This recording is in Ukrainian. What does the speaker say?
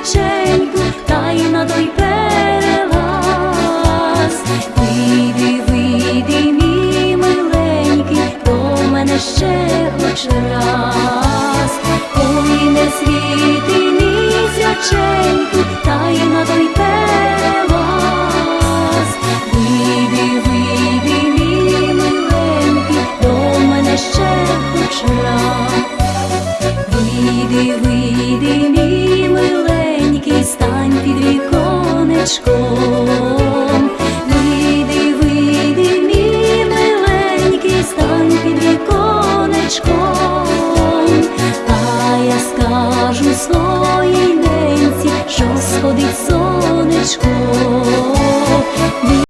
печеньку, та й на той перелаз. Вийди, вийди, мій миленький, до мене ще хоч раз. Ой, не світи місяченьку, та й на той перелаз. Вийди, вийди, мій миленький, до мене ще хоч раз. Вийди, вийди. садочком. Вийди, вийди, мій миленький, стань під віконечком, та я скажу своїй ненці, що сходить сонечко.